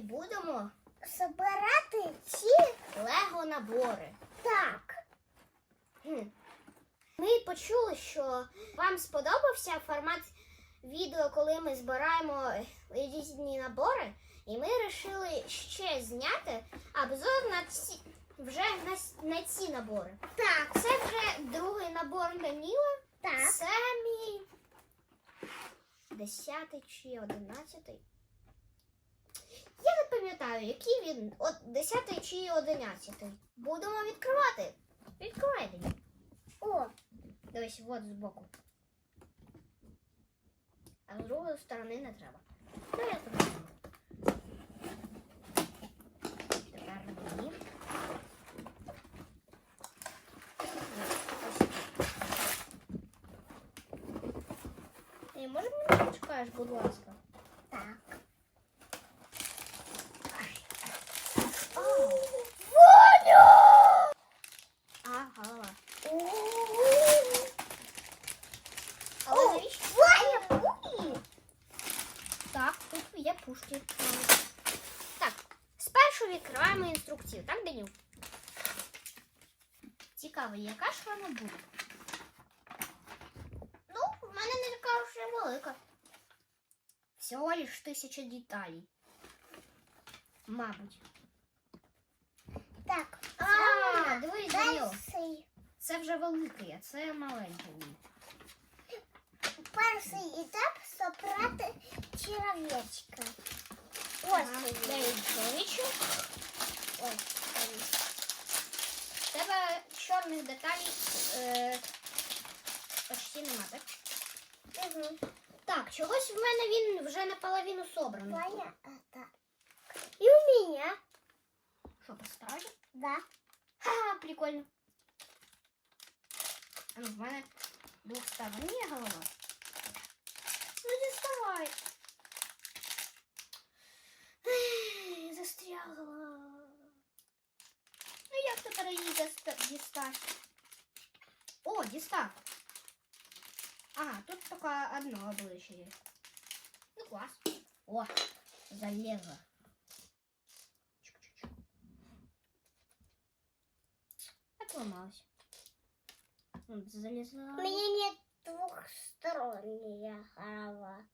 Ми будемо збирати ці лего набори. так. Хм. Ми почули, що вам сподобався формат відео, коли ми збираємо різні набори, і ми вирішили ще зняти обзор на ці вже на, на ці набори. Так, Це вже другий набор Даніла. так. Це мій десятий чи одинадцятий. Пам'ятаю, який він от десятий чи одинадцятий. Будемо відкривати. Відкривайте. О, Дивись, от збоку. А з другої сторони не треба. Ну, я тут. Тепер мені. Мені почекаєш, будь ласка? так. А, голова. О, Але навіщо? Ваня, пулі. Так, тут є пушки. Так, спершу відкриваємо інструкцію, так, Даню? Цікаво, яка ж вона буде? Ну, в мене не така вже велика. Всього лиш тисяча деталей. Мабуть. Так, А, дивись, перший, Це вже великий, а це маленький. перший етап собрати черв'ячка. Ось Ага чоловічок. Ось. там. В тебе чорних деталей е, почти нема, так? Мгм. Так, чогось в мене він вже наполовину собраний. Ваня, это. И у меня. Що, поставлю? Да. Ха-ха, прикольно. А ну, в мене двохстороння голова. Ну, діставай. Ех, її доста- дістати? О, дістав. Ага, тут тільки одно обличчя є. Ну, клас. О, залезла. Чик-чик-чик. Отломалась. Вот, залезла. У меня нет двухсторонняя голова.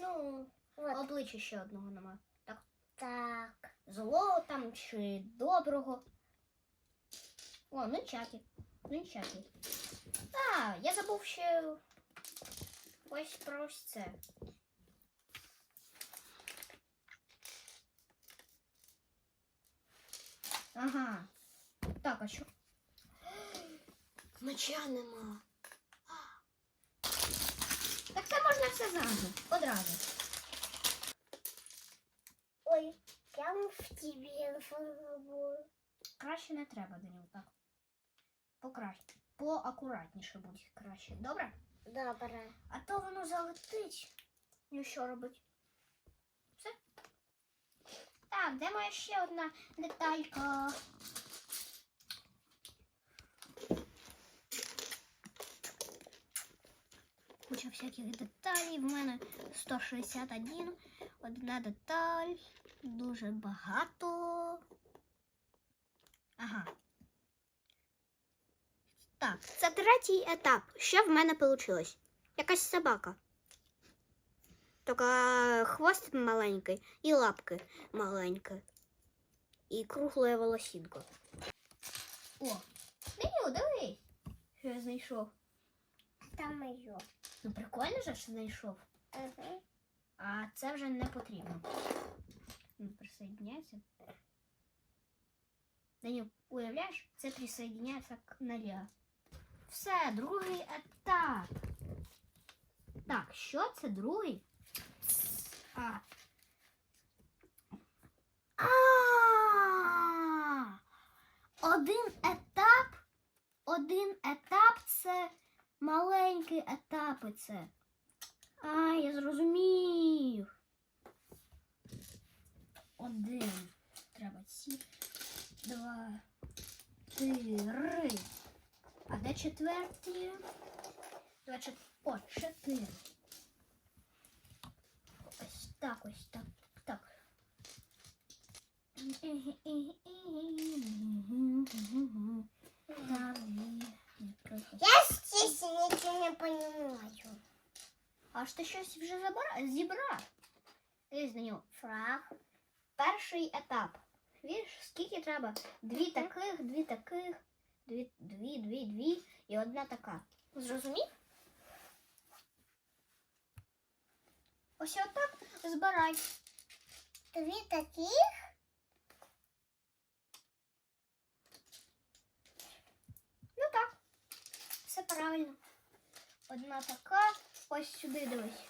Ну, Вот обличчя ще одного нема. Так, так. злого там чи доброго. О, ну чаки. Ну. А, я забув ще ось про ось це. Ага. Так, а що? Меча нема. Так це можна все зразу. Одразу. Ой, прям в тебе забыл. Краще не треба, Даніл, так. Покраще. Поакуратніше будь краще. Добре? Добре. А то воно залетить. Ну що робить? Все? Так, де моя ще одна деталька? Куча всяких деталей. В мене 161. Одна деталь. Дуже багато. Ага. Так, це третій етап. Що в мене вийшло? Якась собака. Тільки хвост маленький і лапки маленькі. І кругла волосінка. О, Даню, дивись, що я знайшов. Там ее. Ну прикольно же, що знайшов. Ага. А це вже не потрібно. Ну, присоединяйся. Даню, уявляєш, це присоединяється к нуля. Все, другий етап. Так, що це другий? А. А. Один етап. Один етап це маленькі етапи це. А, я зрозумів. один. Треба ці. Два. Три. А де четвертий? Два, чет... О, чотири. Ось так, ось так. Так. Я здесь ничего не понимаю. Аж ти щось вже забира... зібрав. Дивись на нього. Фраг. Перший етап. Вірш, скільки треба? Дві таких, дві таких, дві, дві, дві, дві і одна така. Зрозумів? Ось отак збирай. Две таких? Ну так. Все правильно. Одна така. Ось сюди дивись.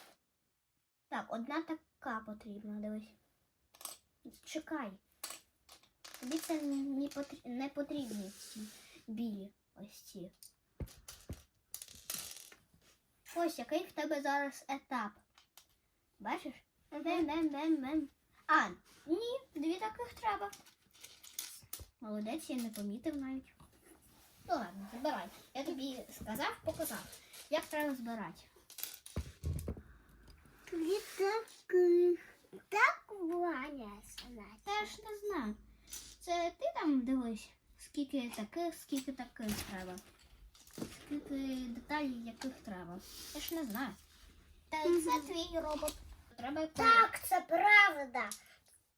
Так, одна така потрібна, дивись. Чекай. Тобі це не, потрі... не потрібні білі ось ці. Ось який в тебе зараз етап. Бачиш? Мем-мем-мем-мем. А, ні, дві таких треба. Молодець, я не помітив навіть. Ну ладно, збирай. Я тобі сказав, показав. Як треба збирати. Две таких. Так Ваня сказать. Теж не знаю. Це ти там дивись, скільки таких, скільки таких треба. Скільки деталей яких треба. Я ж не знаю. Та це твій робот. Треба Так, це правда.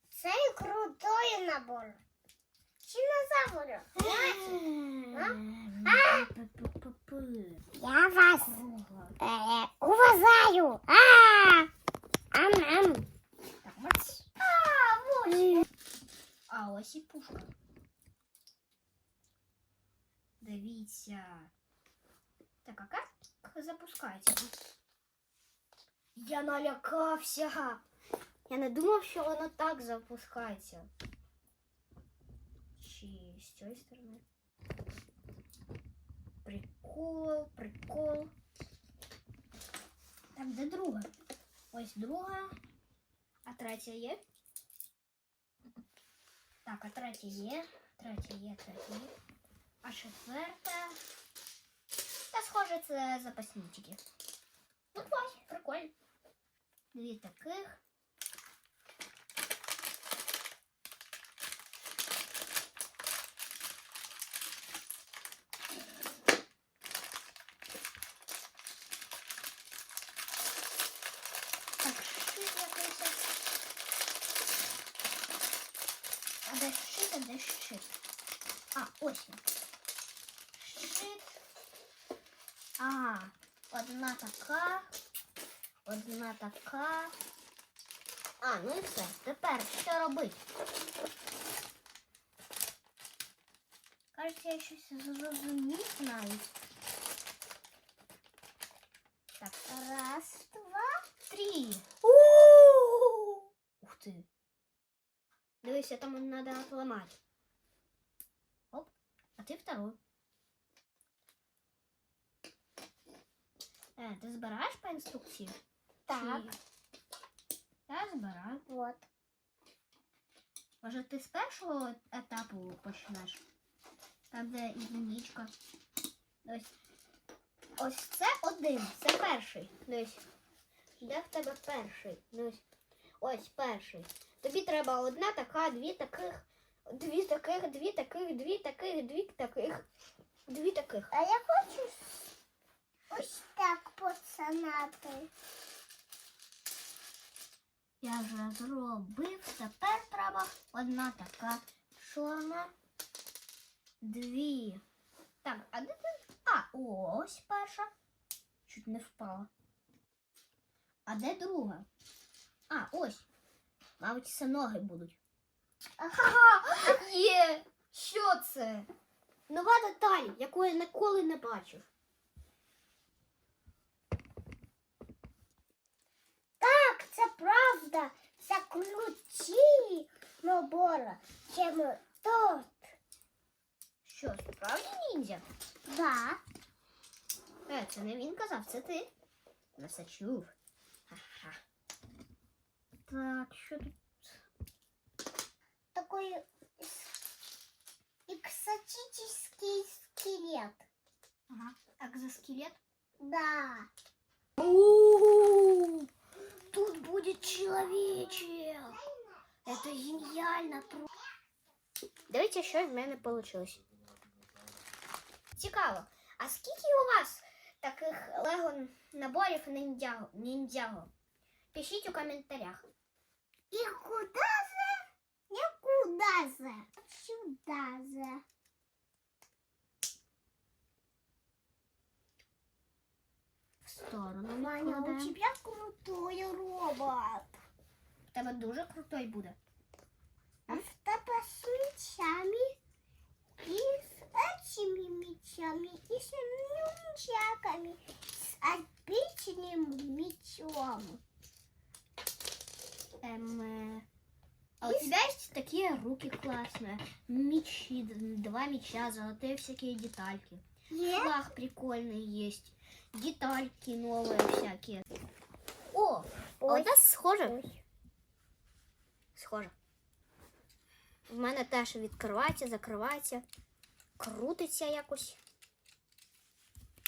Це крутой набор. Чи Динозавр. Я вас э, уважаю. А, ам, ам. А, ось. А ось і пушка. Дивіться. Так, а як запускається? Я налякався. Я не думав, що воно так запускається. Чи з цієї сторони? Прикол, прикол. Так, де друга? Ось друга. А третя є? Так, а третя є. Третя є, третя є. А четверта. Та схоже, це запасні тільки. Ну ось, прикольно. Дві таких. Так, щит якийсь. А де щит, а де щит? А, ось він. Щит. А, одна така. Одна така. А, ну і все. Тепер що робити? Кажеться, я щось зрозумів навіть. Так, раз, два, три. Ух ти. Дивися, там надо отломать. Оп, а ты второй. Э, ты збираєш по інструкції? Так. Чи- Я збираю. Вот. Може, ти з першого етапу почнеш? Там, де единичка. Ось. Ось це один, це перший. Дивись. Де в тебе перший? Дивись. Ось перший. Тобі треба одна така, дві таких, дві таких, дві таких, дві таких, дві таких, дві таких. А я хочу ось так пацанати. Я вже зробив. Тепер треба одна така чорна. Дві. Так, а де ти? А, ось перша. Чуть не впала. А де друга? А, ось. Мабуть, це ноги будуть. Ага, є! Що це? Нова деталь, яку я ніколи не бачив. Так, це правда. Це круті набори, чим тут. Що, справді ніндзя? Да. Е, це не він казав, це ти. Не все чув. Ха-ха. Так, що тут? такой с- экзотический скелет. Ага. Экзоскелет. Да. Тут будет Человечек. Это геніально. Дивіться, що в мене вийшло. Цікаво. А скільки у вас таких лего наборів ніндзяго? ніндзяго? Пишіть у коментарях. И куда же? Никуда же. Сюда же. Сторону. Маня, у кладемо. тебя крутой робот. В тебе дуже крутой буде. Автопа с мечами и с этими мечами, и с нунчаками, с обычным мечом. Эм, э, а у тебя есть такие руки классные. Мечи, два меча, золотые всякие детальки. Е? Флаг прикольный есть. Детальки новые всякие. О, а у нас схоже. Схоже. В мене теж відкривається, закривається, крутиться якось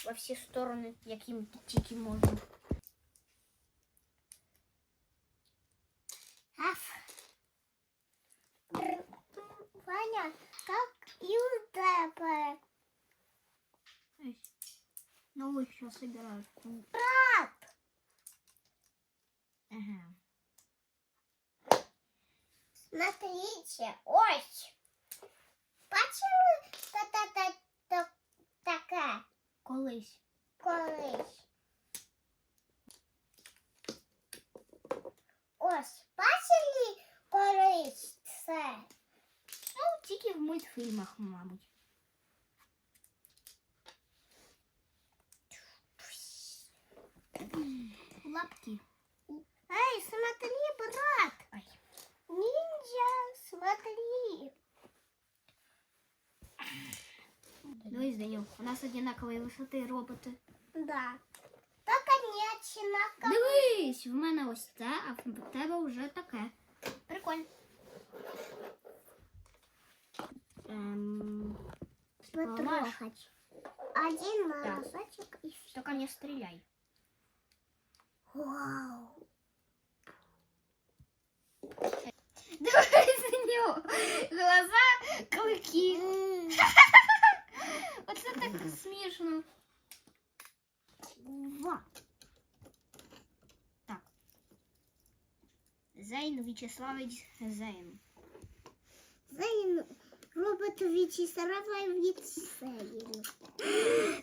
во всі сторони, яким тільки можна. Аф. Ваня, как и у тебя. Ну, еще собирают. Пап, Ага. смотрите, ой. Почему та-та-та та- такая Колись. колись? Ось, бачили колись це? Ну, тільки в мультфільмах, мабуть. Лапки. Эй, смотри, брат, Ай. ниндзя, смотри. Дивись, Данил, у нас одинакової висоти роботи. Да. Только не одинаково. Дивись, в мене ось це, а в тебе вже таке. Прикольно. Ем, Потрогать. Один Так. разочек и все. тільки не стріляй. Вау. Дивись на нього. Глаза, клики. Оце так смішно. Ва. Так. Зейн Вячеславович Зейн. Зайн, робот Вячеслава Вицелин.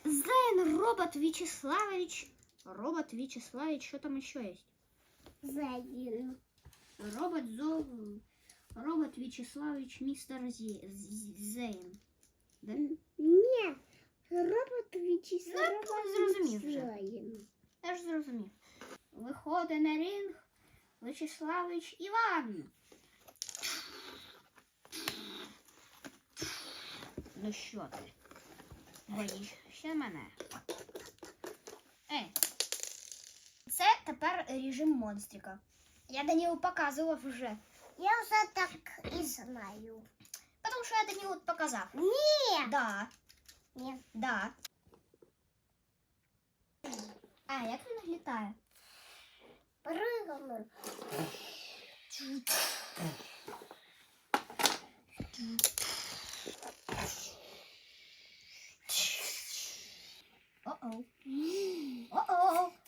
Зейн робот Вячеславович. Робот Вячеславович, что там еще есть? Зайн. Робот Зо... Робот Вячеславович мистер Зе- З- Зейн. Да? Не, робот Вячеслава Ну, зрозумів вже. Вицелин. Я ж зрозумів. Виходить на ринг Вячеславович Іван. Ну що ти? Боїшся мене? Ей. Це тепер режим монстрика. Я до Данилу показував уже. Я вже так і знаю. Потому що я до Данилу показав. Ні! Да. Ні. Да. А, як він літає? Прыгаємо. О-о. О-о.